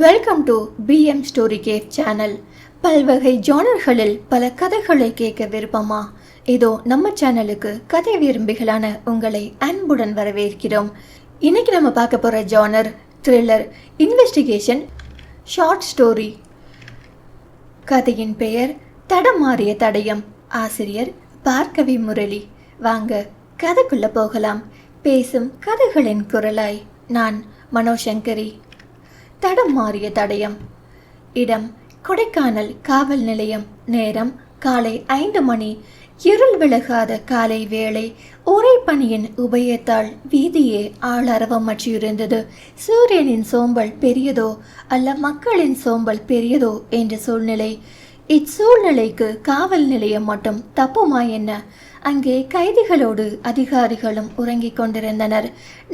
Welcome to PM story cafe channel பல்வகை ஜானர்களில் பல கதைகளை கேட்க விருப்பமா? இதோ நம்ம சேனலுக்கு கதை விரும்பிகளான உங்களை அன்புடன் வரவேற்கிறோம். இன்னைக்கு நம்ம பார்க்க போகிற genre thriller investigation short story கதையின் பெயர் தடமாறிய தடயம். ஆசிரியர் பார்க்கவி முரளி. வாங்க கதைக்குள்ள போகலாம். பேசும் கதைகளின் குரலாய் நான் மனோசங்கரி. தடம் மாறிய தடயம். இடம் கொடைக்கானல் காவல் நிலையம். நேரம் காலை ஐந்து மணி. இருள் விலகாத காலை வேளை. உரை பணியின் உபயத்தால் வீதியே ஆளரவமற்றிருந்தது சூரியனின் சோம்பல் பெரியதோ அல்ல மக்களின் சோம்பல் பெரியதோ என்ற சூழ்நிலை. இச்சூழ்நிலைக்கு காவல் நிலையம் மட்டும் தப்புமா என்ன? அங்கே கைதிகளோடு அதிகாரிகளும் உறங்கிக் கொண்டிருந்தனர்.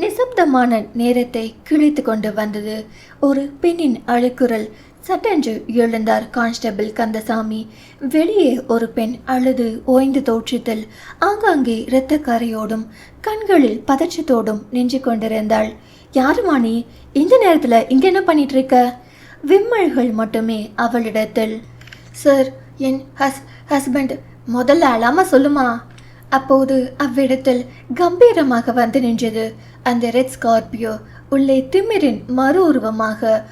நிசப்தமான நேரத்தை கிழித்து கொண்டு வந்தது ஒரு பெண்ணின் அழுக்குரல். சட்டென்று எழுந்தார் கான்ஸ்டபிள் கந்தசாமி. வெளியே ஒரு பெண் அழுது ஓய்ந்து தோற்றத்தில் ஆங்காங்கே இரத்தக்கரையோடும் கண்களில் பதற்றத்தோடும் நின்று கொண்டிருந்தாள். யாருமா நீ இந்த நேரத்துல இங்க என்ன பண்ணிட்டு இருக்க விம்மல்கள் மட்டுமே அவளிடத்தில். சார் என் ஹஸ் ஹஸ்பண்ட் முதல்ல அழாம சொல்லுமா? அப்போது அவ்விடத்தில் கம்பீரமாக வந்து நின்றது. அந்த ரெட் ஸ்கார்பியோ உள்ளே திமிரின் மறு உருவமாக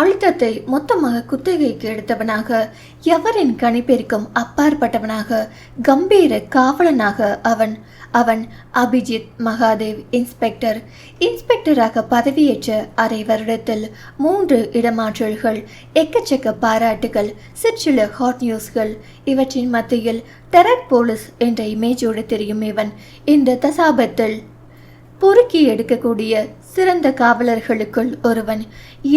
அழுத்தத்தை மொத்தமாக குத்தகைக்கு எடுத்தவனாக எவரின் கணிப்பிற்கும் அப்பாற்பட்டவனாக கம்பீர காவலனாக அவன் அவன் அபிஜித் மகாதேவ் இன்ஸ்பெக்டர். இன்ஸ்பெக்டராக பதவியேற்ற அரை வருடத்தில் மூன்று இடமாற்றல்கள் எக்கச்சக்க பாராட்டுகள் சிற்சில ஹாட் நியூஸ்கள் இவற்றின் மத்தியில் டெரட் போலீஸ் என்ற இமேஜோடு தெரியும் இவன். இந்த தசாபத்தில் பொறுக்கி எடுக்கக்கூடிய சிறந்த காவலர்களுக்குள் ஒருவன்.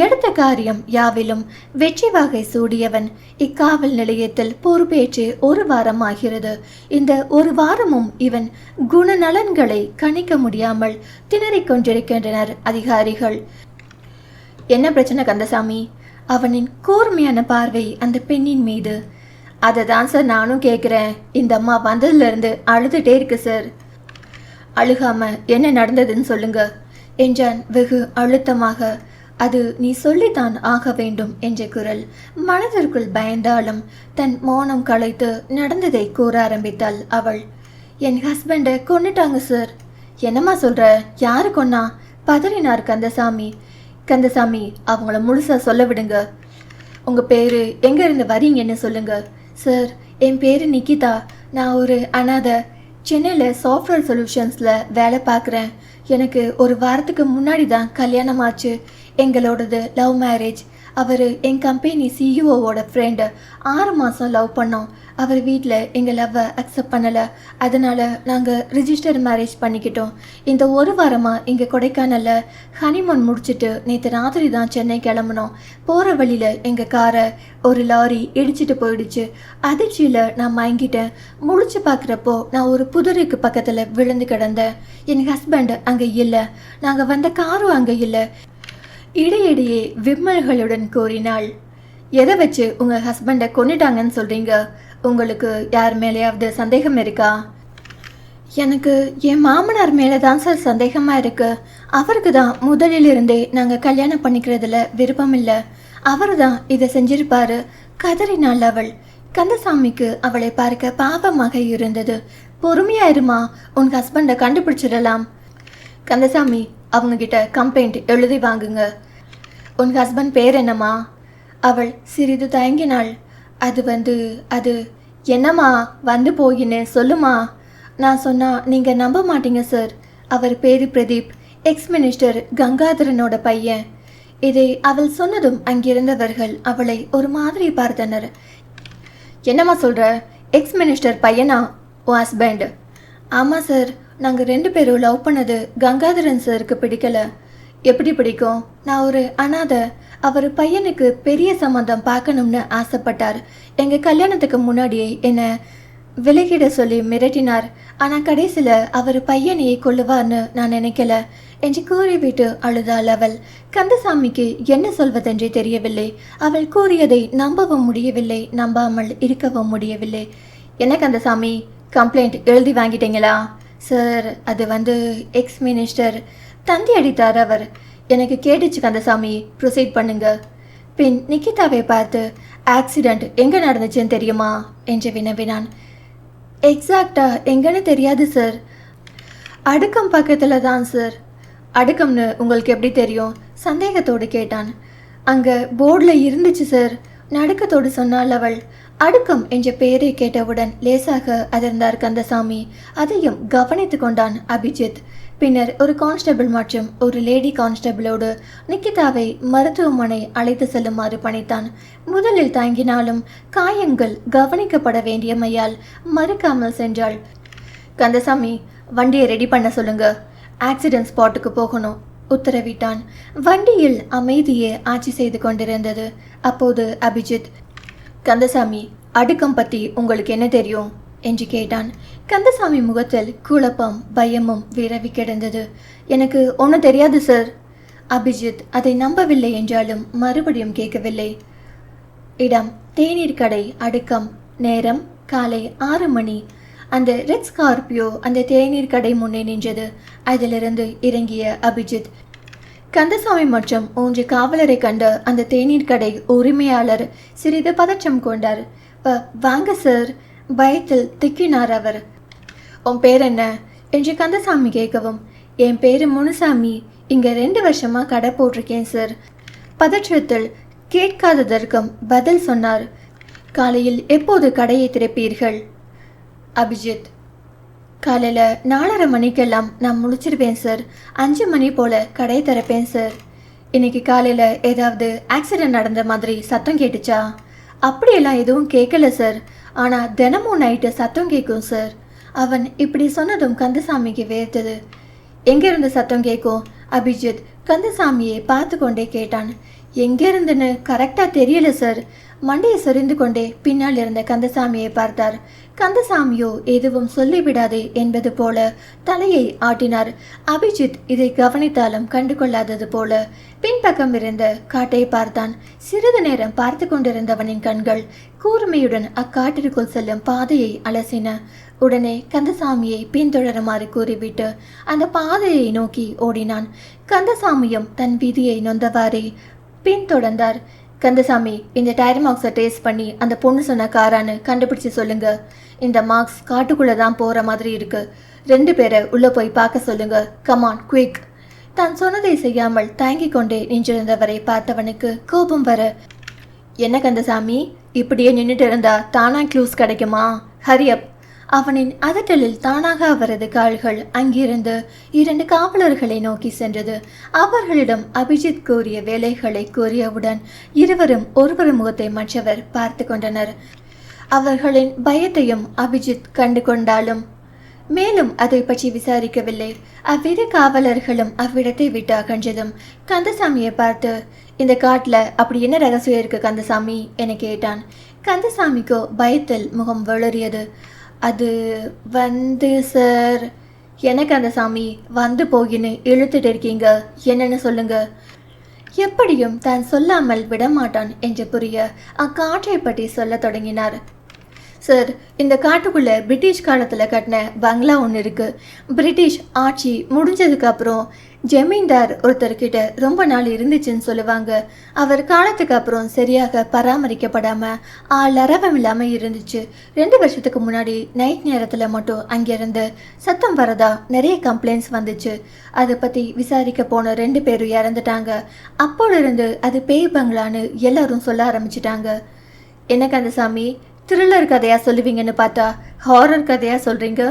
எடுத்த காரியம் யாவிலும் வெற்றி வகை சூடியவன். இக்காவல் நிலையத்தில் பொறுப்பேற்று ஒரு வாரம் ஆகிறது. இந்த ஒரு வாரமும் இவன் குணநலன்களை கணிக்க முடியாமல் திணறிக் கொண்டிருக்கின்றனர் அதிகாரிகள். என்ன பிரச்சனை கந்தசாமி? அவனின் கூர்மையான பார்வை அந்த பெண்ணின் மீது. அதை தான் சார் நானும் கேட்குறேன். இந்த அம்மா வந்ததுலேருந்து அழுதுகிட்டே இருக்கு சார். அழுகாம என்ன நடந்ததுன்னு சொல்லுங்கள் என்றான் வெகு அழுத்தமாக. அது நீ சொல்லித்தான் ஆக வேண்டும் என்ற குரல். மனதிற்குள் பயந்தாலும் தன் மௌனம் களைத்து நடந்ததை கூற ஆரம்பித்தாள் அவள். என் ஹஸ்பண்டை கொன்னுட்டாங்க சார் என்னம்மா சொல்ற? யாரு கொன்னா? பதறினார் கந்தசாமி. கந்தசாமி அவங்கள முழுசா சொல்ல விடுங்க. உங்க பேரு எங்க இருந்து வரீங்கன்னு சொல்லுங்க. சார் என் பேரு நிக்கிதா நான் ஒரு அனாதை சென்னையில் சாஃப்ட்வேர் சொல்யூஷன்ஸில் வேலை பார்க்குறேன். எனக்கு ஒரு வாரத்துக்கு முன்னாடி தான் கல்யாணம் ஆச்சு எங்களோடது லவ் மேரேஜ் அவர் என் கம்பெனி சிஇஓவோட ஃப்ரெண்டு ஆறு மாதம் லவ் பண்ணோம். அவர் வீட்டில் எங்கள் லவ்வை அக்செப்ட் பண்ணலை. அதனால் நாங்கள் ரிஜிஸ்டர் மேரேஜ் பண்ணிக்கிட்டோம். இந்த ஒரு வாரமாக இங்கே கொடைக்கானலில் ஹனிமூன் முடிச்சுட்டு நேற்று ராத்திரி தான் சென்னை கிளம்புனோம். போகிற வழியில் எங்கள் காரை ஒரு லாரி இடிச்சிட்டு போயிடுச்சு. அதிர்ச்சியில் நான் மயங்கிட்டேன். முடிச்சு பார்க்குறப்போ நான் ஒரு புதருக்கு பக்கத்தில் விழுந்து கிடந்தேன். என் ஹஸ்பண்ட் அங்கே இல்லை. நாங்கள் வந்த காரும் அங்கே இல்லை. இடையிடையே விம்மல்களுடன் கூறினாள் எதை வச்சு உங்கள் ஹஸ்பண்டை கொண்டுட்டாங்கன்னு சொல்கிறீங்க உங்களுக்கு யார் மேலேயாவது சந்தேகம் இருக்கா? எனக்கு என் மாமனார் மேலே தான் சார் சந்தேகமாக இருக்குது அவருக்கு தான் முதலிலிருந்தே நாங்கள் கல்யாணம் பண்ணிக்கிறதுல விருப்பம் இல்லை. அவர் தான் இதை செஞ்சிருப்பாரு. கதறினாள் அவள். கந்தசாமிக்கு அவளை பார்க்க பாவமாக இருந்தது. பொறுமையா இருமா உன் ஹஸ்பண்டை கண்டுபிடிச்சிடலாம். கந்தசாமி அவங்க கிட்ட கம்ப்ளைண்ட் எழுதி வாங்குங்க. உன் ஹஸ்பண்ட் பேர் என்னம்மா? அவள் சிறிது தயங்கினாள். அது வந்து அது என்னம்மா வந்து போயின்னு சொல்லுமா? நான் சொன்னால் நீங்கள் நம்ப மாட்டீங்க சார். அவர் பேரு பிரதீப் எக்ஸ் மினிஸ்டர் கங்காதரனோட பையன். இதை அவள் சொன்னதும் அங்கிருந்தவர்கள் அவளை ஒரு மாதிரி பார்த்தனர். என்னம்மா சொல்கிற எக்ஸ் மினிஸ்டர் பையனா? உன் ஹஸ்பண்ட் ஆமாம் சார். நாங்கள் ரெண்டு பேரும் லவ் பண்ணது கங்காதரன் சாருக்கு பிடிக்கல. எப்படி பிடிக்கும்? நான் ஒரு அனாதை. அவர் பையனுக்கு பெரிய சம்மந்தம் பார்க்கணும்னு ஆசைப்பட்டார். எங்கள் கல்யாணத்துக்கு முன்னாடியே என்னை விலகிட சொல்லி மிரட்டினார். ஆனால் கடைசியில் அவர் பையனையே கொள்ளுவார்னு நான் நினைக்கல. என்று கூறிவிட்டு அழுதாள் அவள். கந்தசாமிக்கு என்ன சொல்வதென்றே தெரியவில்லை. அவள் கூறியதை நம்பவும் முடியவில்லை நம்பாமல் இருக்கவும் முடியவில்லை. என்ன கந்தசாமி கம்ப்ளைண்ட் எழுதி வாங்கிட்டீங்களா? சார் அது வந்து எக்ஸ் மினிஸ்டர் தந்தி அடித்தார் அவர். எனக்கு கேட்டுச்சு கந்தசாமி ப்ரொசீட் பண்ணுங்க. பின் நிக்கிதாவை பார்த்து ஆக்சிடெண்ட் எங்கே நடந்துச்சுன்னு தெரியுமா? என்று வினவினான். எக்ஸாக்டாக எங்கன்னு தெரியாது சார் அடுக்கம் பக்கத்தில் தான் சார் அடுக்கம்னு உங்களுக்கு எப்படி தெரியும்? சந்தேகத்தோடு கேட்டான். அங்கே போர்டில் இருந்துச்சு சார் நடுக்கத்தோடு சொன்னாள் அவள். அடுக்கம் என்ற பெயரை கேட்டவுடன் லேசாக அதிர்ந்தார் கந்தசாமி. அதையும் கவனித்து கொண்டான் அபிஜித். பின்னர் ஒரு கான்ஸ்டபிள் மற்றும் ஒரு லேடி கான்ஸ்டபிளோடு நிக்கிதாவை மருத்துவமனை அழைத்து செல்லுமாறு பணித்தான். முதலில் தாங்கினாலும் காயங்கள் கவனிக்கப்பட வேண்டியமையால் மறுக்காமல் சென்றாள். கந்தசாமி வண்டியை ரெடி பண்ண சொல்லுங்க. ஆக்சிடென்ட் ஸ்பாட்டுக்கு போகணும் உத்தரவிட்டான். வண்டியில் அமைதியே ஆட்சி செய்து கொண்டிருந்தது. அப்போது அபிஜித் கந்தசாமி அடுக்கம் பத்தி உங்களுக்கு என்ன தெரியும்? என்று கேட்டான். கந்தசாமி முகத்தில் குழப்பம் பயமும் விரவி கிடந்தது. எனக்கு ஒன்றும் தெரியாது சார் அபிஜித் அதை நம்பவில்லை என்றாலும் மறுபடியும் கேட்கவில்லை. இடம் தேநீர் கடை அடுக்கம். நேரம் காலை ஆறு மணி. அந்த ரெட் ஸ்கார்பியோ அந்த தேநீர் கடை முன்னே நின்றது. அதிலிருந்து இறங்கிய அபிஜித். கந்தசாமி மற்றும் மூன்று காவலரை கண்ட அந்த தேநீர் கடை உரிமையாளர் சிறிது பதற்றம் கொண்டார். வாங்க சார் பயத்தில் திக்கினார் அவர். உன் பேர் என்ன? என்று கந்தசாமி கேட்கவும் என் பேரு முனுசாமி. இங்க ரெண்டு வருஷமா கடை போட்டிருக்கேன் சார் பதற்றத்தில் கேட்காததற்கும் பதில் சொன்னார். காலையில் எப்போது கடையை திறப்பீர்கள்? அபிஜித். காலையில் நாலரை மணிக்கெல்லாம் நான் முடிச்சிருப்பேன் சார் அஞ்சு மணி போல் கடை திறப்பேன் சார் இன்னைக்கு காலையில் ஏதாவது ஆக்சிடென்ட் நடந்த மாதிரி சத்தம் கேட்டுச்சா? அப்படியெல்லாம் எதுவும் கேட்கல சார் ஆனால் தினமும் நைட்டு சத்தம் கேட்கும் சார் அவன் இப்படி சொன்னதும் கந்தசாமிக்கு வேர்த்தது. எங்கிருந்து சத்தம் கேட்கும்? அபிஜித் கந்தசாமியை பார்த்து கொண்டே கேட்டான். எங்கிருந்துன்னு கரெக்டாக தெரியல சார் மண்டையை சொரிந்து கொண்டே பின்னால் இருந்த கந்தசாமியை பார்த்தார். கந்தசாமியோ எதுவும் சொல்லிவிடாதே என்பது போல தலையை ஆட்டினார். அபிஜித் இதை கவனித்தாலும் கண்டுகொள்ளாதது போல பின்பக்கம் இருந்த காட்டை பார்த்தான். சிறிது நேரம் பார்த்து கொண்டிருந்தவனின் கண்கள் கூர்மையுடன் அக்காட்டிற்குள் செல்லும் பாதையை அலசின. உடனே கந்தசாமியை பின்தொடருமாறு கூறிவிட்டு அந்த பாதையை நோக்கி ஓடினான். கந்தசாமியும் தன் விதியை நொந்தவாறே பின்தொடர்ந்தார். கந்தசாமி இந்த டயர் மார்க்ஸை டேஸ்ட் பண்ணி அந்த பொண்ணு சொன்ன காரான்னு கண்டுபிடிச்சு சொல்லுங்க. இந்த மார்க்ஸ் காட்டுக்குள்ளே தான் போகிற மாதிரி இருக்கு. ரெண்டு பேரை உள்ளே போய் பார்க்க சொல்லுங்க. கமான் குயிக் தான் சொன்னதை செய்யாமல் தயங்கி கொண்டே நின்றிருந்தவரை பார்த்தவனுக்கு கோபம் வர என்ன கந்தசாமி இப்படியே நின்றுட்டு இருந்தா தானா க்ளூஸ் கிடைக்குமா? ஹரியப் அவனின் அதட்டலில் தானாக அவரது கால்கள் அங்கிருந்து இரண்டு காவலர்களை நோக்கி சென்றது. அவர்களிடம் அபிஜித் கூறிய வேலைகளை கூறியவுடன் இருவரும் ஒருவர் முகத்தை மற்றவர் பார்த்து கொண்டனர். அவர்களின் பயத்தையும் அபிஜித் கண்டு கொண்டாலும் மேலும் அதை பற்றி விசாரிக்கவில்லை. அவ்விரு காவலர்களும் அவ்விடத்தை விட்டு அகன்றதும் கந்தசாமியை பார்த்து இந்த காட்டில் அப்படி என்ன ரகசியம் இருக்கு கந்தசாமி? என கேட்டான். கந்தசாமிக்கோ பயத்தில் முகம் வளரியது அது வந்து சார் எனக்கு அந்த சாமி வந்து போகின்னு இழுத்துட்டு இருக்கீங்க. என்னன்னு சொல்லுங்க. எப்படியும் தான் சொல்லாமல் விடமாட்டான் என்று புரிய அக்காற்றை பற்றி சொல்ல தொடங்கினார். சார் இந்த காட்டுக்குள்ளே பிரிட்டிஷ் காலத்தில் கட்டின பங்களா ஒன்று இருக்குது பிரிட்டிஷ் ஆட்சி முடிஞ்சதுக்கப்புறம் ஜமீன்தார் ஒருத்தர்கிட்ட ரொம்ப நாள் இருந்துச்சுன்னு சொல்லுவாங்க. அவர் காலத்துக்கு அப்புறம் சரியாக பராமரிக்கப்படாம ஆள் அரவம் இல்லாமல் இருந்துச்சு. ரெண்டு வருஷத்துக்கு முன்னாடி நைட் நேரத்தில் மட்டும் அங்கேருந்து சத்தம் வரதா நிறைய கம்ப்ளைண்ட்ஸ் வந்துச்சு. அதை பற்றி விசாரிக்க போன ரெண்டு பேரும் இறந்துட்டாங்க. அப்போலிருந்து அது பேய் பங்களான்னு எல்லாரும் சொல்ல ஆரம்பிச்சிட்டாங்க. என்ன கந்தசாமி த்ரில்லர் கதையா சொல்லுவீங்கன்னு பார்த்தா ஹாரர் கதையா சொல்றீங்க?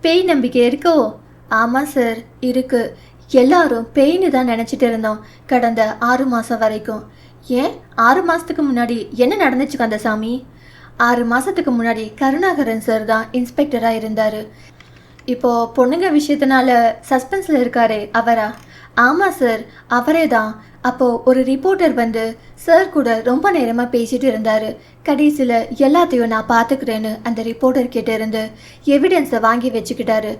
பேய் நம்பிக்கை இருக்கோ? ஆமாம் சார் இருக்கு. எல்லாரும் பெயின்னு தான் நினச்சிட்டு இருந்தோம் கடந்த ஆறு மாதம் வரைக்கும். ஏன்? ஆறு மாதத்துக்கு முன்னாடி என்ன நடந்துச்சு கந்தசாமி? ஆறு மாதத்துக்கு முன்னாடி கருணாகரன் சார் தான் இன்ஸ்பெக்டராக இருந்தார். இப்போ பொண்ணுங்க விஷயத்தினால சஸ்பென்ஸில் இருக்காரே அவரா? ஆமாம் சார் அவரே தான். அப்போது ஒரு ரிப்போர்ட்டர் வந்து சார் கூட ரொம்ப நேரமாக பேசிட்டு இருந்தார். கடைசியில் எல்லாத்தையும் நான் பார்த்துக்கிறேன்னு அந்த ரிப்போர்ட்டர் கிட்டே இருந்து எவிடன்ஸை வாங்கி வச்சுக்கிட்டாரு.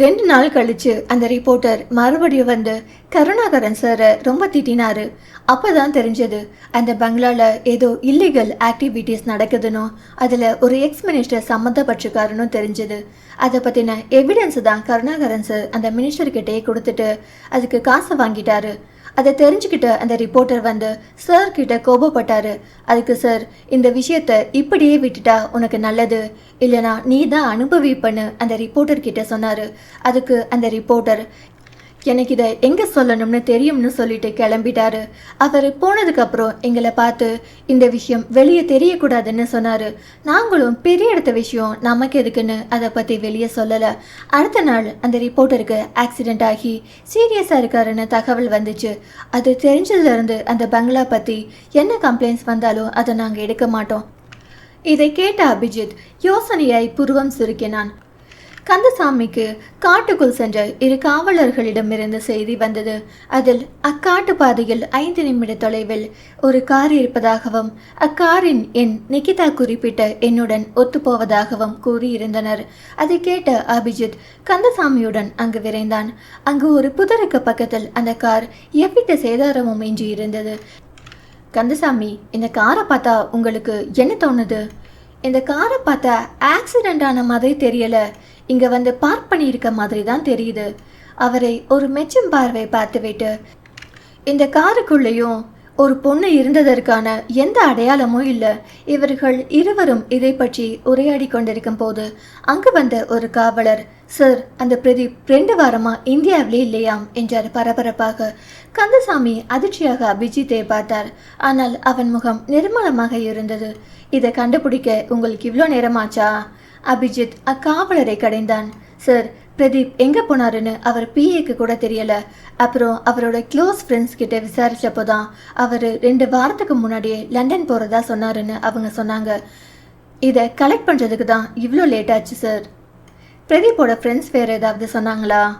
ரெண்டு நாள் கழிச்சு அந்த ரிப்போர்ட்டர் மறுபடியும் வந்து கருணாகரன் சாரை ரொம்ப திட்டினாரு. அப்பதான் தெரிஞ்சது அந்த பங்களால ஏதோ இல்லீகல் ஆக்டிவிட்டீஸ் நடக்குதுன்னு அதில் ஒரு எக்ஸ் மினிஸ்டர் சம்மந்தப்பட்டிருக்காருன்னு தெரிஞ்சது. அதை பற்றின எவிடன்ஸ் தான் கருணாகரன் சார் அந்த மினிஸ்டர்கிட்டே கொடுத்துட்டு அதுக்கு காசை வாங்கிட்டாரு. அதை தெரிஞ்சுக்கிட்ட அந்த ரிப்போர்ட்டர் வந்து சார் கிட்ட கோபப்பட்டாரு. அதுக்கு சார் இந்த விஷயத்த இப்படியே விட்டுட்டா உனக்கு நல்லது? இல்லைனா நீ தான் அனுபவிப்பன்னு அந்த ரிப்போர்ட்டர் கிட்ட சொன்னாரு. அதுக்கு அந்த ரிப்போர்ட்டர் எனக்கு இதை எங்கே சொல்லணும்னு தெரியும்னு சொல்லிட்டு கிளம்பிட்டாரு. அவர் போனதுக்கப்புறம் எங்களை பார்த்து இந்த விஷயம் வெளியே தெரியக்கூடாதுன்னு சொன்னார். நாங்களும் பெரிய எடுத்த விஷயம் நமக்கு எதுக்குன்னு அதை பற்றி வெளியே சொல்லலை. அடுத்த நாள் அந்த ரிப்போர்ட்டருக்கு ஆக்சிடென்ட் ஆகி சீரியஸாக இருக்காருன்னு தகவல் வந்துச்சு. அது தெரிஞ்சதுலேருந்து அந்த பங்களா பற்றி என்ன கம்ப்ளைண்ட்ஸ் வந்தாலும் அதை நாங்கள் எடுக்க மாட்டோம். இதை கேட்ட அபிஜித் யோசனையாய் புருவம் சுருக்கினான். கந்தசாமிக்கு காட்டுக்குள் சென்ற இரு காவலர்களிடமிருந்து செய்தி வந்தது. அதில் அக்காட்டு பாதையில் ஐந்து நிமிட தொலைவில் ஒரு கார் இருப்பதாகவும் அக்காரின் என் நிகிதா குறிப்பிட்ட என்னுடன் ஒத்துப்போவதாகவும் கூறியிருந்தனர். அதை கேட்ட அபிஜித் கந்தசாமியுடன் அங்கு விரைந்தான். அங்கு ஒரு புதருக்கு பக்கத்தில் அந்த கார் எவ்வித சேதாரமும் இன்றி இருந்தது. கந்தசாமி இந்த காரை பார்த்தா உங்களுக்கு என்ன தோணுது? இந்த காரை பார்த்தா ஆக்சிடென்ட் ஆன மாதிரி தெரியல. இங்க வந்து பார்க் பண்ணியிருக்க மாதிரி தான் தெரியுது. அவரை ஒரு மெச்சம் பார்வை பார்த்துவிட்டு இந்த காருக்குள்ளேயும் ஒரு பொண்ணு இருந்ததற்கான எந்த அடையாளமும் இல்லை. இவர்கள் இருவரும் இதை பற்றி உரையாடி கொண்டிருக்கும் போது அங்கு வந்த ஒரு காவலர் சார் அந்த பிரதீப் ரெண்டு வாரமா இந்தியாவிலே இல்லையாம் என்றார் பரபரப்பாக. கந்தசாமி அதிர்ச்சியாக அபிஜித்தை பார்த்தார். ஆனால் அவன் முகம் நிர்மலமாக இருந்தது. இதை கண்டுபிடிக்க உங்களுக்கு இவ்வளோ நேரமாச்சா? அபிஜித் அக்காவலரை கடைந்தான். சார் பிரதீப் எங்க போனாருன்னு அவர் பிஏக்கு கூட தெரியல. அப்புறம் அவரோட க்ளோஸ் ஃப்ரெண்ட்ஸ் கிட்ட விசாரிச்சப்போ தான் அவர் ரெண்டு வாரத்துக்கு முன்னாடியே லண்டன் போறதா சொன்னாருன்னு அவங்க சொன்னாங்க. இதை கலெக்ட் பண்ணுறதுக்கு தான் இவ்வளோ லேட் ஆச்சு சார். பிரதீப்போட ஃப்ரெண்ட்ஸ் வேற ஏதாவது சொன்னாங்களா?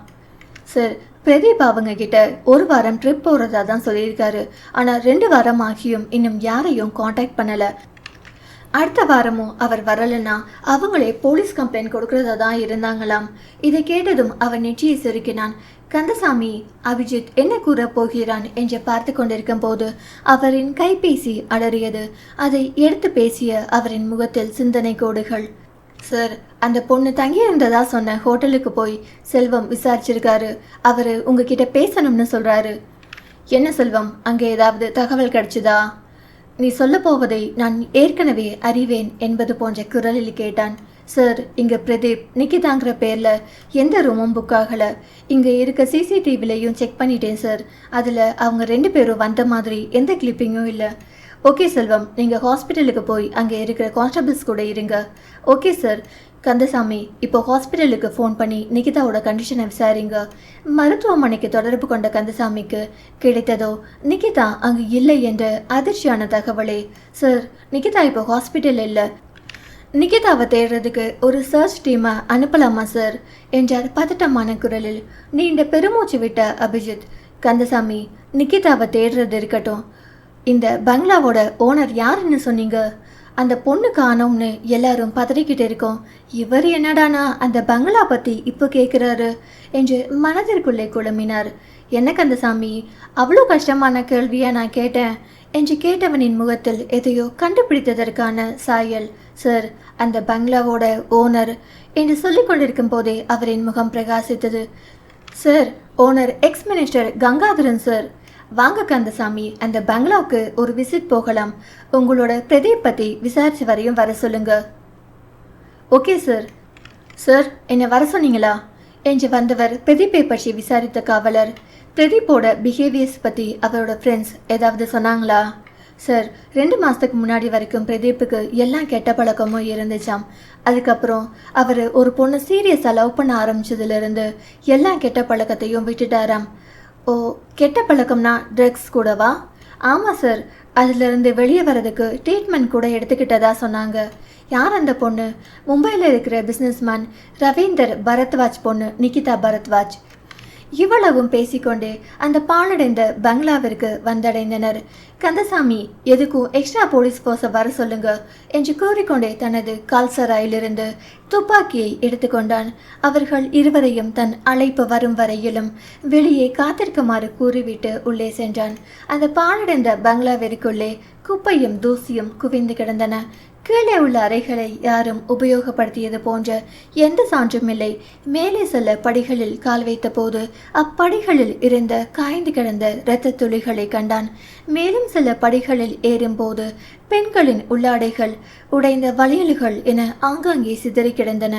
சார் பிரதீப் அவங்க கிட்ட ஒரு வாரம் ட்ரிப் போகிறதா தான் சொல்லியிருக்காரு. ஆனால் ரெண்டு வாரம் ஆகியும் இன்னும் யாரையும் காண்டாக்ட் பண்ணலை. அடுத்த வாரமும் அவர் வரலன்னா அவங்களே போலீஸ் கம்ப்ளைண்ட் கொடுக்கறதா தான் இருந்தாங்களாம். இதை கேட்டதும் அவன் நெற்றியை சுருக்கினான். கந்தசாமி அபிஜித் என்ன கூறப் போகிறான்? என்று பார்த்து கொண்டிருக்கும் போது அவரின் கைபேசி அலறியது. அதை எடுத்து பேசிய அவரின் முகத்தில் சிந்தனை கோடுகள். சார் அந்த பொண்ணு தங்கி இருந்ததா சொன்ன ஹோட்டலுக்கு போய் செல்வம் விசாரிச்சிருக்காரு. அவர் உங்ககிட்ட பேசணும்னு சொல்கிறாரு என்ன செல்வம் அங்கே ஏதாவது தகவல் கிடைச்சதா? நீ சொல்ல போவதை நான் ஏற்கனவே அறிவேன் என்பது போன்ற குரலில் கேட்டான். சார் இங்கே பிரதீப் நிக்கிதாங்கிற பேரில் எந்த ரூமும் புக் ஆகலை. இங்கே இருக்க சிசிடிவிலையும் செக் பண்ணிட்டேன் சார். அதில் அவங்க ரெண்டு பேரும் வந்த மாதிரி எந்த கிளிப்பிங்கும் இல்லை. ஓகே செல்வம் நீங்கள் ஹாஸ்பிட்டலுக்கு போய் அங்கே இருக்கிற கான்ஸ்டபிள்ஸ் கூட இருங்க. Okay sir. கந்தசாமி இப்போ ஹாஸ்பிட்டலுக்கு ஃபோன் பண்ணி நிகிதாவோட கண்டிஷனை விசாரிங்க. மருத்துவமனைக்கு தொடர்பு கொண்ட கந்தசாமிக்கு கிடைத்ததோ நிகிதா அங்கு இல்லை என்ற அதிர்ச்சியான தகவலே. சார் நிகிதா இப்போ ஹாஸ்பிட்டல் இல்லை. நிகிதாவை தேடுறதுக்கு ஒரு சர்ச் டீமை அனுப்பலாமா சார்? என்றார் பதட்டமான குரலில். நீண்ட பெருமூச்சு விட்ட அபிஜித். கந்தசாமி நிகிதாவை தேடுறது இருக்கட்டும். இந்த பங்களாவோட ஓனர் யாருன்னு சொன்னீங்க? அந்த பொண்ணு காணோம்னு எல்லாரும் பதறிக்கிட்டு இருக்கோம். இவர் என்னடானா அந்த பங்களா பத்தி இப்போ கேட்குறாரு என்று மனதிற்குள்ளே குழம்பினார். என்ன கந்தசாமி அவ்வளோ கஷ்டமான கேள்வியை நான் கேட்டேன் என்று கேட்டவனின் முகத்தில் எதையோ கண்டுபிடித்ததற்கான சாயல். சார் அந்த பங்களாவோட ஓனர் என்று சொல்லிக் கொண்டிருக்கும் போதே அவரின் முகம் பிரகாசித்தது. Sir owner ex minister Gangadharan sir. வாங்க கந்தசாமி அந்த பங்களாவுக்கு ஒரு விசிட் போகலாம். உங்களோட பிரதீப் பற்றி விசாரிச்சு வரையும் வர சொல்லுங்க. ஓகே சார் சார் என்னை வர சொன்னீங்களா? என்று வந்தவர் பிரதீப்பை பற்றி விசாரித்த காவலர். பிரதீப்போட பிஹேவியர்ஸ் பற்றி அவரோட ஃப்ரெண்ட்ஸ் ஏதாவது சொன்னாங்களா? சார் ரெண்டு மாதத்துக்கு முன்னாடி வரைக்கும் பிரதீப்புக்கு எல்லா கெட்ட பழக்கமும் இருந்துச்சாம். அதுக்கப்புறம் அவர் ஒரு பொண்ணு சீரியஸாக லவ் பண்ண ஆரம்பிச்சதுலேருந்து எல்லா கெட்ட பழக்கத்தையும் விட்டுட்டாராம். ஓ கெட்ட பழக்கம்னா ட்ரக்ஸ் கூடவா? ஆமாம் சார் அதிலிருந்து வெளியே வரதுக்கு ட்ரீட்மெண்ட் கூட எடுத்துக்கிட்டதா சொன்னாங்க. யார் அந்த பொண்ணு? மும்பையில் இருக்கிற பிஸ்னஸ்மேன் ரவீந்தர் பரத்வாஜ் பொண்ணு நிகிதா பரத்வாஜ். இவ்வளவும் பேசிக்கொண்டே அந்த பாழடைந்த பங்களாவிற்கு வந்தடைந்தனர். கந்தசாமி எதுக்கும் எக்ஸ்ட்ரா போலீஸ் போர்ஸை வர சொல்லுங்க என்று கூறிக்கொண்டே தனது கால்சராயிலிருந்து துப்பாக்கியை எடுத்துக்கொண்டான். அவர்கள் இருவரையும் தன் அழைப்பு வரும் வரையிலும் வெளியே காத்திருக்குமாறு கூறிவிட்டு உள்ளே சென்றான். அந்த பாழடைந்த பங்களாவிற்குள்ளே குப்பையும் தூசியும் குவிந்து கிடந்தன. கீழே உள்ள அறைகளை யாரும் உபயோகப்படுத்தியது போன்ற எந்த சான்றும் இல்லை. மேலே செல்ல படிகளில் கால் வைத்த போது அப்படிகளில் இருந்த காய்ந்து கிடந்த இரத்த துளிகளை கண்டான். மேலும் சில படிகளில் ஏறும்போது பெண்களின் உள்ளாடைகள் உடைந்த வளையல்கள் என ஆங்காங்கே சிதறி கிடந்தன.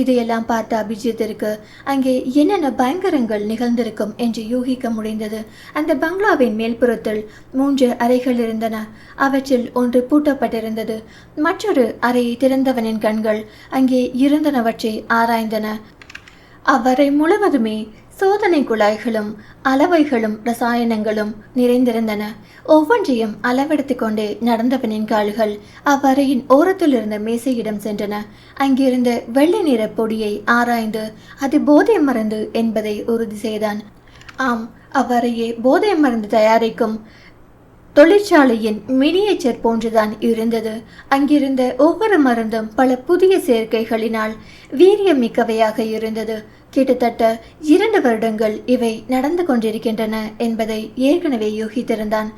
இதையெல்லாம் பார்த்த அபிஜித்திற்கு அங்கே என்னென்ன பயங்கரங்கள் நிகழ்ந்திருக்கும் என்று யூகிக்க முடிந்தது. அந்த பங்களாவின் மேல்புறத்தில் மூன்று அறைகள் இருந்தன. அவற்றில் ஒன்று பூட்டப்பட்டிருந்தது. மற்றொரு அறையை திறந்தவனின் கண்கள் அங்கே இருந்தனவற்றை ஆராய்ந்தன. அவரை முழுவதுமே சோதனை குழாய்களும் அளவைகளும் ரசாயனங்களும் நிறைந்திருந்தன. ஒவ்வொன்றையும் அளவெடுத்துக் கொண்டே நடந்தவனின் கால்கள் அவ்வறையின் ஓரத்தில் இருந்த மேசையிடம் சென்றன. அங்கிருந்த வெள்ளை நிற பொடியை ஆராய்ந்து அது போதை மருந்து என்பதை உறுதி செய்தான். ஆம் அவ்வறையே போதை மருந்து தயாரிக்கும் தொழிற்சாலையின் மினியேச்சர் போன்றுதான் இருந்தது. அங்கிருந்த ஒவ்வொரு மருந்தும் பல புதிய சேர்க்கைகளினால் வீரியம் மிக்கவையாக இருந்தது. கிட்டத்தட்ட இரண்டு வருடங்கள் இவை நடந்து கொண்டிருக்கின்றன என்பதை ஏற்கனவே யூகித்திருந்தான்.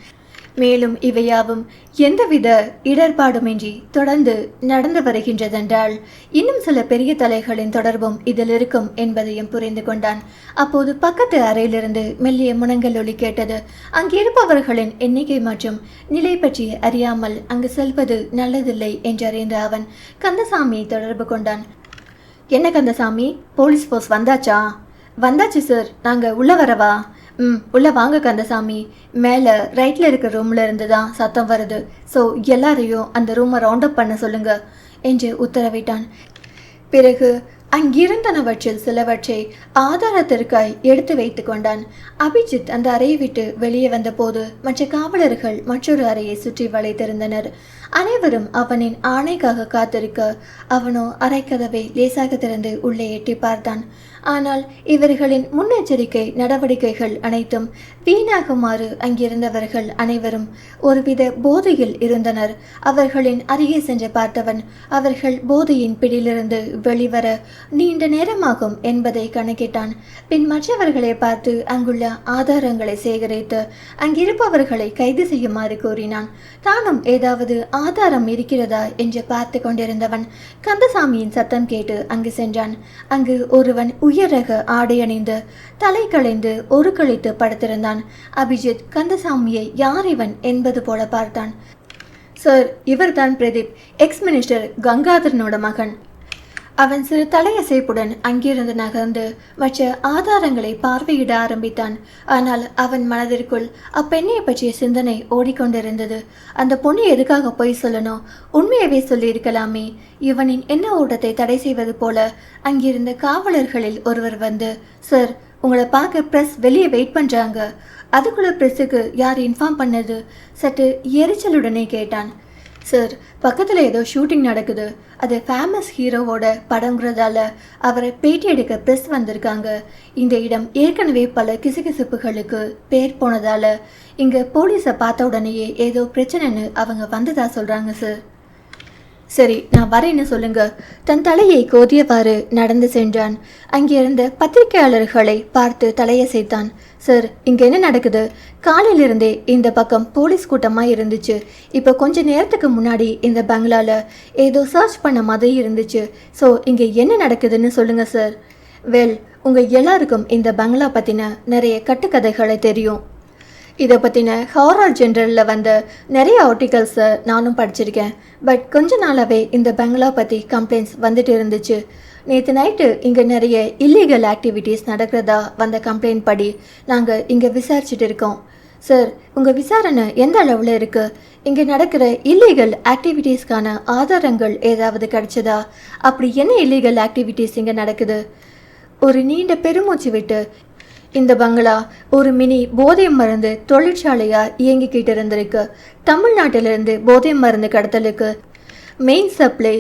மேலும் இவையாவும் எந்தவித இடர்பாடுமின்றி தொடர்ந்து நடந்து வருகின்றதென்றால் இன்னும் சில பெரிய தலைகளின் தொடர்பும் இதில் இருக்கும் என்பதையும் புரிந்து கொண்டான். அப்போது பக்கத்து அறையிலிருந்து மெல்லிய முனங்கல் ஒலி கேட்டது. அங்கிருப்பவர்களின் எண்ணிக்கை மற்றும் நிலை பற்றி அறியாமல் அங்கு செல்வது நல்லதில்லை என்றறிந்த அவன் கந்தசாமியை தொடர்பு கொண்டான். என்ன கந்தசாமி? போலீஸ் போஸ் வந்தாச்சா? வந்தாச்சு சார் நாங்கள் உள்ள வரவா? ம் உள்ளே வாங்க கந்தசாமி. மேலே ரைட்டில் இருக்க ரூமில் இருந்து தான் சத்தம் வருது. ஸோ எல்லாரையும் அந்த ரூமை ரவுண்ட் அப் பண்ண சொல்லுங்க என்று உத்தரவிட்டான். பிறகு அங்கிருந்தனவற்றில் சிலவற்றை ஆதாரத்திற்காய் எடுத்து வைத்து கொண்டான். அபிஜித் அந்த அறையை விட்டு வெளியே வந்தபோது மற்ற காவலர்கள் மற்றொரு அறையை சுற்றி வளைத்திருந்தனர். அனைவரும் அவனின் ஆணைக்காக காத்திருக்க அவனோ அரைக்கதவை லேசாக திறந்து உள்ளே எட்டி பார்த்தான். ஆனால் இவர்களின் முன்னெச்சரிக்கை நடவடிக்கைகள் அனைத்தும் வீணாகுமாறு அங்கிருந்தவர்கள் அனைவரும் ஒருவித போதையில் இருந்தனர். அவர்களின் அருகே சென்று பார்த்தவன் அவர்கள் போதையின் பிடியிலிருந்து வெளிவர நீண்ட நேரமாகும் என்பதை கணக்கிட்டான். பின் மற்றவர்களை பார்த்து அங்குள்ள ஆதாரங்களை சேகரித்து அங்கிருப்பவர்களை கைது செய்யுமாறு கூறினான். தானும் ஏதாவது ஆதாரம் இருக்கிறதா என்று பார்த்து கொண்டிருந்தவன் கந்தசாமியின் சத்தம் கேட்டு அங்கு சென்றான். அங்கு ஒருவன் உயரக ஆடையணிந்து ஆடை அணிந்து தலை களைந்து ஒரு கழித்து படுத்திருந்தான். அபிஜித் கந்தசாமியை யார் இவன் என்பது போல பார்த்தான். சார் இவர்தான் பிரதீப் எக்ஸ் மினிஸ்டர் கங்காதரனோட மகன். அவன் சிறு தலையசைப்புடன் அங்கிருந்து நகர்ந்து மற்ற ஆதாரங்களை பார்வையிட ஆரம்பித்தான். ஆனால் அவன் மனதிற்குள் அப்பெண்ணை பற்றிய சிந்தனை ஓடிக்கொண்டிருந்தது. அந்த பொண்ணு எதுக்காக பொய் சொல்லணும்? உண்மையவே சொல்லியிருக்கலாமே. இவனின் என்ன ஓட்டத்தை தடை செய்வது போல அங்கிருந்த காவலர்களில் ஒருவர் வந்து சார் உங்களை பார்க்க ப்ரெஸ் வெளியே வெயிட் பண்ணுறாங்க அதுக்குள்ள ப்ரெஸ்ஸுக்கு யார் இன்ஃபார்ம் பண்ணது? சற்று எரிச்சலுடனே கேட்டான். சார் பக்கத்தில் ஏதோ ஷூட்டிங் நடக்குது. அது ஃபேமஸ் ஹீரோவோட படங்கிறதால அவரை பேட்டி எடுக்க ப்ரெஸ் வந்திருக்காங்க. இந்த இடம் ஏற்கனவே பல கிசுகிசுப்புகளுக்கு பேர் போனதால் இங்கே போலீஸை பார்த்த உடனேயே ஏதோ பிரச்சனைன்னு அவங்க வந்ததா சொல்கிறாங்க சார். சரி நான் வரேன்னு சொல்லுங்க. தன் தலையை கோதியவாறு நடந்து சென்றான். அங்கிருந்த பத்திரிகையாளர்களை பார்த்து தலையசைத்தான். சார் இங்க என்ன நடக்குது? காலையிலிருந்தே இந்த பக்கம் போலீஸ் கூட்டமா இருந்துச்சு. இப்போ கொஞ்ச நேரத்துக்கு முன்னாடி இந்த பங்களால ஏதோ சர்ச் பண்ண மாதிரி இருந்துச்சு. ஸோ இங்க என்ன நடக்குதுன்னு சொல்லுங்க சார். வெல் உங்க எல்லாருக்கும் இந்த பங்களா பத்தின நிறைய கட்டுக்கதைகளை தெரியும். இதை பற்றின ஹாரர் ஜென்ரலில் வந்த நிறைய ஆர்டிகல்ஸை நானும் படிச்சிருக்கேன். பட் கொஞ்ச நாளாகவே இந்த பெங்களா பற்றி கம்ப்ளைண்ட்ஸ் வந்துட்டு இருந்துச்சு. நேற்று நைட்டு இங்கே நிறைய இல்லீகல் ஆக்டிவிட்டீஸ் நடக்கிறதா வந்த கம்ப்ளைண்ட் படி நாங்கள் இங்கே விசாரிச்சுட்டு இருக்கோம். சார் உங்கள் விசாரணை எந்த அளவில் இருக்குது இங்கே நடக்கிற இல்லீகல் ஆக்டிவிட்டீஸ்க்கான ஆதாரங்கள் ஏதாவது கிடைச்சதா? அப்படி என்ன இல்லீகல் ஆக்டிவிட்டீஸ் இங்கே நடக்குது? ஒரு நீண்ட பெருமூச்சு விட்டு இந்த பங்களா ஒரு மினி போதை மருந்து தொழிற்சாலையா இயங்கிக்கிட்டு இருந்திருக்கு தமிழ்நாட்டிலிருந்து போதை மருந்து கடத்தலுக்கு மெயின் சப்ளை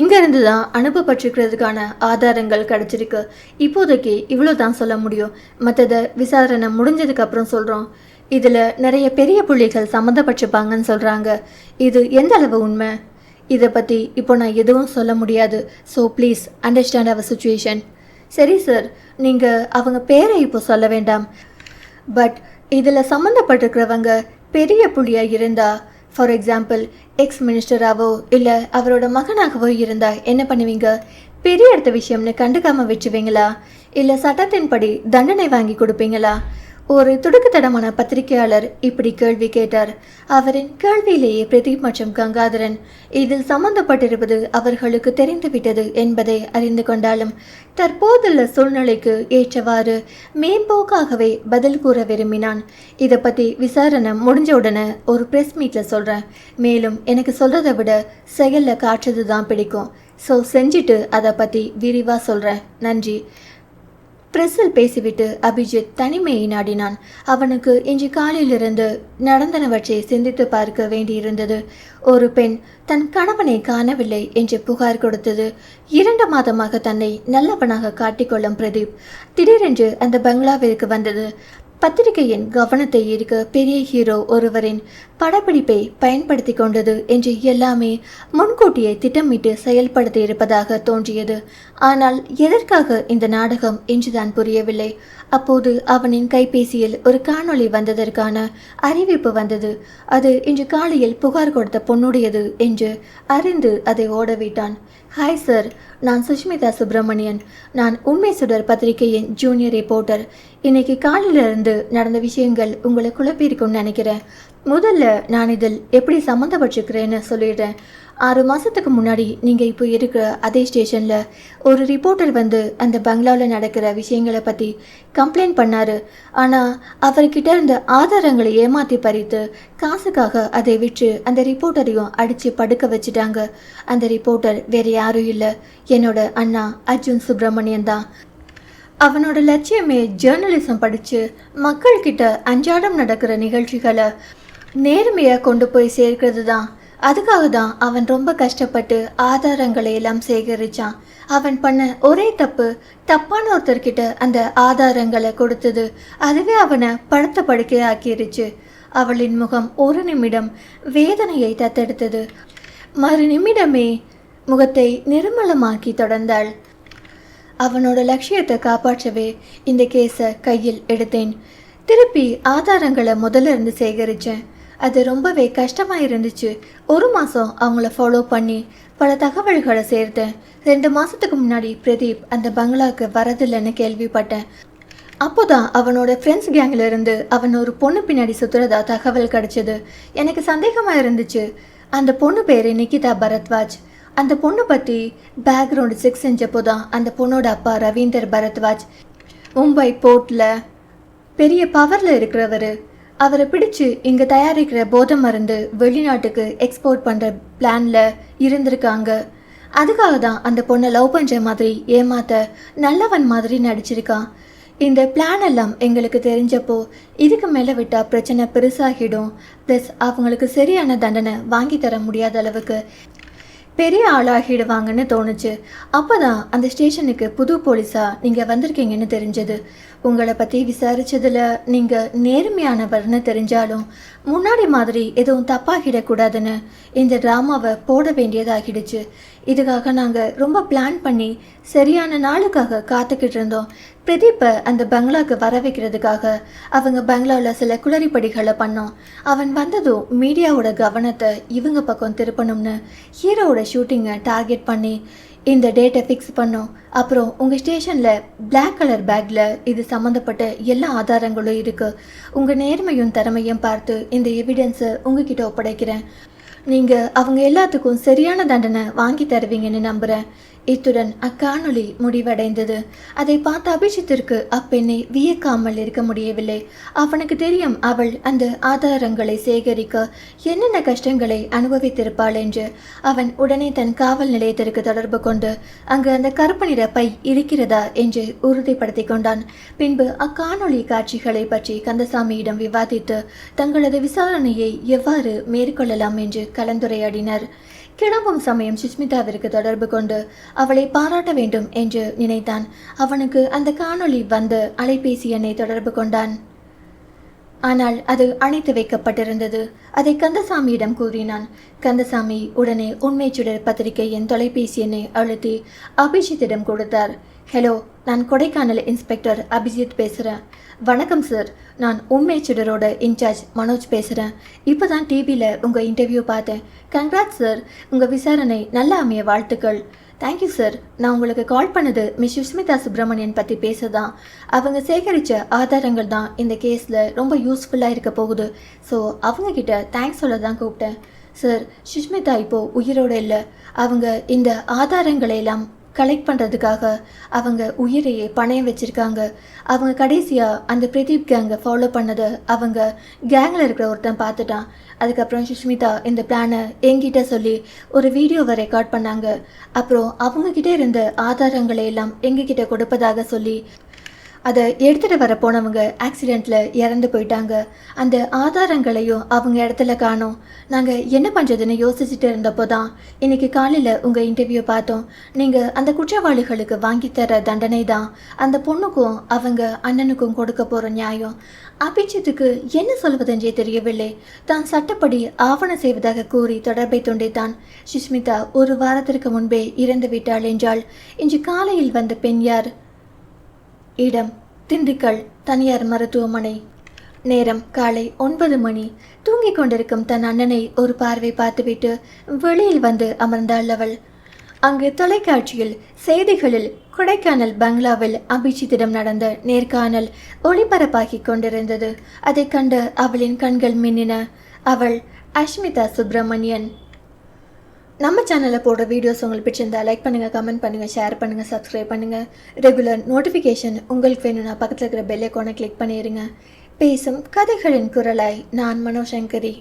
இங்கேருந்து தான் அனுப்பப்பட்டிருக்கிறதுக்கான ஆதாரங்கள் கிடச்சிருக்கு. இப்போதைக்கு இவ்வளோ தான் சொல்ல முடியும். மற்றதை விசாரணை முடிஞ்சதுக்கப்புறம் சொல்கிறோம் இதில் நிறைய பெரிய புள்ளிகள் சம்மந்தப்பட்டிருப்பாங்கன்னு சொல்கிறாங்க இது எந்த அளவு உண்மை? இதை பற்றி இப்போ நான் எதுவும் சொல்ல முடியாது. ஸோ ப்ளீஸ் அண்டர்ஸ்டாண்ட் அவர் சுச்சுவேஷன் சரி சார் நீங்கள் அவங்க பேரை இப்போ சொல்ல வேண்டாம். பட் இதில் சம்மந்தப்பட்டிருக்கிறவங்க பெரிய புள்ளியாக இருந்தால் ஃபார் எக்ஸாம்பிள் எக்ஸ் மினிஸ்டராகவோ இல்லை அவரோட மகனாகவோ இருந்தால் என்ன பண்ணுவீங்க? பெரிய இடத்த விஷயம்னு கண்டுக்காமல் வச்சுவீங்களா இல்லை சட்டத்தின்படி தண்டனை வாங்கி கொடுப்பீங்களா? ஒரு துடுக்குத்தடமான பத்திரிகையாளர் இப்படி கேள்வி கேட்டார். அவரின் கேள்வியிலேயே பிரதீப் மற்றும் கங்காதரன் இதில் சம்பந்தப்பட்டிருப்பது அவர்களுக்கு தெரிந்துவிட்டது என்பதை அறிந்து கொண்டாலும் தற்போதுள்ள சூழ்நிலைக்கு ஏற்றவாறு மேம்போக்காகவே பதில் கூற விரும்பினான். இதை பற்றி விசாரணை முடிஞ்ச உடனே ஒரு ப்ரெஸ் மீட்டில் சொல்கிறேன் மேலும் எனக்கு சொல்கிறத விட செயலில் காட்டுறது தான் பிடிக்கும். ஸோ செஞ்சுட்டு அதை பற்றி விரிவாக சொல்கிறேன் நன்றி. பிரஸில் பேசிவிட்டு அபிஜித் தனிமையை நாடினான். அவனுக்கு இன்று காலையிலிருந்து நடந்தனவற்றை சிந்தித்து பார்க்க வேண்டியிருந்தது. ஒரு பெண் தன் கணவனை காணவில்லை என்று புகார் கொடுத்தது. இரண்டு மாதமாக தன்னை நல்லவனாக காட்டிக்கொள்ளும் பிரதீப் திடீரென்று அந்த பங்களாவிற்கு வந்தது. பத்திரிகையின் கவனத்தை ஈர்க்க பெரிய ஹீரோ ஒருவரின் படப்பிடிப்பை பயன்படுத்தி கொண்டது என்று எல்லாமே முன்கூட்டியே திட்டமிட்டு செயல்படுத்தி இருப்பதாக தோன்றியது. ஆனால் எதற்காக இந்த நாடகம் என்றுதான் புரியவில்லை. அப்போது அவனின் கைபேசியில் ஒரு காணொளி வந்ததற்கான அறிவிப்பு வந்தது. அது இன்று காலையில் புகார் கொடுத்த பொண்ணுடையது என்று அறிந்து அதை ஓடவிட்டான். ஹாய் சார் நான் சுஷ்மிதா சுப்பிரமணியன். நான் உண்மை சுடர் பத்திரிகையின் ஜூனியர் ரிப்போர்ட்டர். இன்னைக்கு காலையிலிருந்து நடந்த விஷயங்கள் உங்களை குழப்பியிருக்கும்னு நினைக்கிறேன். முதல்ல நான் இதில் எப்படி சம்மந்தப்பட்டிருக்கிறேன்னு சொல்லிடுறேன். ஆறு மாதத்துக்கு முன்னாடி நீங்கள் இப்போ இருக்கிற அதே ஸ்டேஷனில் ஒரு ரிப்போர்ட்டர் வந்து அந்த பங்களாவில் நடக்கிற விஷயங்களை பற்றி கம்ப்ளைண்ட் பண்ணார். ஆனால் அவர்கிட்ட இருந்த ஆதாரங்களை ஏமாற்றி பறித்து காசுக்காக அதை விற்று அந்த ரிப்போர்ட்டரையும் அடித்து படுக்க வச்சுட்டாங்க. அந்த ரிப்போர்ட்டர் வேறு யாரும் இல்லை. என்னோட அண்ணா அர்ஜுன் சுப்பிரமணியன் தான். அவனோட லட்சியமே ஜேர்னலிசம் படித்து மக்கள்கிட்ட அன்றாடம் நடக்கிற நிகழ்ச்சிகளை நேர்மையாக கொண்டு போய் சேர்க்கிறது தான் அதுக்காக தான் அவன் ரொம்ப கஷ்டப்பட்டு ஆதாரங்களை எல்லாம் சேகரிச்சான். அவன் பண்ண ஒரே தப்பு தப்பான ஒருத்தர்கிட்ட அந்த ஆதாரங்களை கொடுத்தது. அதுவே அவனை படுத்த படுக்கையாக்கிருச்சு. அவளின் முகம் ஒரு நிமிடம் வேதனையை தத்தெடுத்தது. மறு நிமிடமே முகத்தை நிர்மலமாக்கி தொடர்ந்தாள். அவனோட லட்சியத்தை காப்பாற்றவே இந்த கேஸை கையில் எடுத்தேன். திருப்பி ஆதாரங்களை முதல்ல இருந்து சேகரித்தேன் அது ரொம்பவே கஷ்டமாக இருந்துச்சு. ஒரு மாதம் அவங்கள ஃபாலோ பண்ணி பல தகவல்களை சேர்த்தேன். ரெண்டு மாதத்துக்கு முன்னாடி பிரதீப் அந்த பங்களாவுக்கு வரதில்லைன்னு கேள்விப்பட்டேன். அப்போதான் அவனோட ஃப்ரெண்ட்ஸ் கேங்கில் இருந்து அவன் ஒரு பொண்ணு பின்னாடி சுற்றுறதா தகவல் கிடச்சிது. எனக்கு சந்தேகமாக இருந்துச்சு. அந்த பொண்ணு பேர் நிக்கிதா பரத்வாஜ். அந்த பொண்ணை பற்றி பேக்ரவுண்ட் செக் செஞ்சப்போ தான் அந்த பொண்ணோட அப்பா ரவீந்தர் பரத்வாஜ். மும்பை போர்ட்டில் பெரிய பவரில் இருக்கிறவர். அவரை பிடிச்சு இங்கே தயாரிக்கிற போதை மருந்து வெளிநாட்டுக்கு எக்ஸ்போர்ட் பண்ணுற பிளானில் இருந்திருக்காங்க. அதுக்காக தான் அந்த பொண்ணை லவ் பண்ணுற மாதிரி ஏமாத்த நல்லவன் மாதிரி நடிச்சிருக்கான் இந்த பிளான் எல்லாம் எங்களுக்கு தெரிஞ்சப்போ இதுக்கு மேலே விட்டால் பிரச்சனை பெருசாகிடும். ப்ளஸ் அவங்களுக்கு சரியான தண்டனை வாங்கி தர முடியாத அளவுக்கு பெரிய ஆளாகிடுவாங்கன்னு தோணுச்சு. அப்போ தான் அந்த ஸ்டேஷனுக்கு புது போலீஸாக நீங்கள் வந்திருக்கீங்கன்னு தெரிஞ்சது. உங்களை பற்றி விசாரித்ததில் நீங்கள் நேர்மையானவர்னு தெரிஞ்சாலும் முன்னாடி மாதிரி எதுவும் தப்பாகிடக்கூடாதுன்னு இந்த ட்ராமாவை போட வேண்டியதாகிடுச்சு. இதுக்காக நாங்கள் ரொம்ப பிளான் பண்ணி சரியான நாளுக்காக காத்துக்கிட்டு இருந்தோம். பிரதீப்பை அந்த பங்களாவுக்கு வர வைக்கிறதுக்காக அவங்க பங்களாவில் சில குளறிப்படிகளை பண்ணோம். அவன் வந்ததும் மீடியாவோட கவனத்தை இவங்க பக்கம் திருப்பணும்னு ஹீரோவோட ஷூட்டிங்கை டார்கெட் பண்ணி இந்த டேட்டை ஃபிக்ஸ் பண்ணோம். அப்புறம் உங்கள் ஸ்டேஷனில் பிளாக் கலர் பேக்கில் இது சம்மந்தப்பட்ட எல்லா ஆதாரங்களும் இருக்குது உங்கள் நேர்மையும் திறமையும் பார்த்து இந்த எவிடன்ஸை உங்ககிட்ட ஒப்படைக்கிறேன். நீங்கள் அவங்க எல்லாத்துக்கும் சரியான தண்டனை வாங்கி தருவீங்கன்னு நம்புகிறேன் இத்துடன் அக்காணொளி முடிவடைந்தது. அதை பார்த்த அபிஷித்திற்கு அப்பெண்ணை வியக்காமல் இருக்க முடியவில்லை. அவனுக்கு தெரியும் அவள் அந்த ஆதாரங்களை சேகரிக்க என்னென்ன கஷ்டங்களை அனுபவித்திருப்பாள் என்று. அவன் உடனே தன் காவல் நிலையத்திற்கு தொடர்பு கொண்டு அங்கு அந்த கருப்பு நிற பை இருக்கிறதா? என்று உறுதிப்படுத்தி கொண்டான். பின்பு அக்காணொளி காட்சிகளை பற்றி கந்தசாமியிடம் விவாதித்து தங்களது விசாரணையை எவ்வாறு மேற்கொள்ளலாம் என்று கலந்துரையாடினர். கிளம்பும் சமயம் சுஷ்மிதாவிற்கு தொடர்பு கொண்டு அவளை பாராட்ட வேண்டும் என்று நினைத்தான். அவனுக்கு அந்த காணொளி வந்து அலைபேசி எண்ணை தொடர்பு கொண்டான். ஆனால் அது அணைத்து வைக்கப்பட்டிருந்தது. அதை கந்தசாமியிடம் கூறினான். கந்தசாமி உடனே உண்மை சுடர் பத்திரிகையின் தொலைபேசி எண்ணை அழுத்தி அபிஜித்திடம் கொடுத்தார். ஹலோ நான் கொடைக்கானல் இன்ஸ்பெக்டர் அபிஜித் பேசுகிறேன் வணக்கம் சார் நான் உண்மை சுடரோட இன்சார்ஜ் மனோஜ் பேசுகிறேன் இப்போ தான் டிவியில் உங்கள் இன்டர்வியூ பார்த்தேன். கங்க்ராட் சார் உங்கள் விசாரணை நல்லா அமைய வாழ்த்துக்கள். தேங்க்யூ சார் நான் உங்களுக்கு கால் பண்ணது மிஸ் சுஷ்மிதா சுப்பிரமணியன் பற்றி பேச தான் அவங்க சேகரித்த ஆதாரங்கள் தான் இந்த கேஸில் ரொம்ப யூஸ்ஃபுல்லாக இருக்க போகுது. ஸோ அவங்கக்கிட்ட தேங்க்ஸ் சொல்ல தான் கூப்பிட்டேன். சார் சுஷ்மிதா இப்போது உயிரோடு இல்லை. அவங்க இந்த ஆதாரங்களை எல்லாம் கலெக்ட் பண்ணுறதுக்காக அவங்க உயிரையே பணயம் வச்சுருக்காங்க. அவங்க கடைசியாக அந்த பிரதீப் கேங்கை ஃபாலோ பண்ணதை அவங்க கேங்கில் இருக்கிற ஒருத்தன் பார்த்துட்டான். அதுக்கப்புறம் சுஷ்மிதா இந்த பிளானை எங்கிட்ட சொல்லி ஒரு வீடியோவை ரெக்கார்ட் பண்ணாங்க. அப்புறம் அவங்கக்கிட்ட இருந்த ஆதாரங்களை எல்லாம் எங்ககிட்ட கொடுப்பதாக சொல்லி அதை எடுத்துகிட்டு வர போனவங்க ஆக்சிடெண்ட்டில் இறந்து போயிட்டாங்க. அந்த ஆதாரங்களையும் அவங்க இடத்துல காணோம். நாங்கள் என்ன பண்ணுறதுன்னு யோசிச்சுட்டு இருந்தப்போ தான் இன்னைக்கு காலையில் உங்கள் இன்டர்வியூ பார்த்தோம். நீங்கள் அந்த குற்றவாளிகளுக்கு வாங்கித்தர தண்டனை தான். அந்த பொண்ணுக்கும் அவங்க அண்ணனுக்கும் கொடுக்க போகிற நியாயம். அபிஜித்துக்கு என்ன சொல்வதென்றே தெரியவில்லை. தான் சட்டப்படி ஆவணம் செய்வதாக கூறி தொடர்பை துண்டித்தான். சுஷ்மிதா ஒரு வாரத்திற்கு முன்பே இறந்து விட்டாள் என்றால் இன்று காலையில் வந்த பெண் யார்? இடம் திண்டுக்கல் தனியார் மருத்துவமனை. நேரம் காலை ஒன்பது மணி. தூங்கிக் கொண்டிருக்கும் தன் அண்ணனை ஒரு பார்வை பார்த்துவிட்டு வெளியில் வந்து அமர்ந்தாள் அவள். அங்கு தொலைக்காட்சியில் செய்திகளில் கொடைக்கானல் பங்களாவில் அபிஜித்திடம் நடந்த நேர்காணல் ஒளிபரப்பாகி கொண்டிருந்தது. அதைக் கண்டு அவளின் கண்கள் மின்னின. அவள் அஷ்மிதா சுப்பிரமணியன். நம்ம சேனலில் போடுற வீடியோஸ் உங்களுக்கு பிடிச்சிருந்தா லைக் பண்ணுங்கள் கமெண்ட் பண்ணுங்கள் ஷேர் பண்ணுங்கள் சப்ஸ்கிரைப் பண்ணுங்கள் ரெகுலர் நோட்டிஃபிகேஷன் உங்களுக்கு வேணும்னா பக்கத்தில் இருக்கிற பெல் ஐக்கானை கிளிக் பண்ணிடுங்க பேசும் கதைகளின் குரலாய் நான் மனோசங்கரி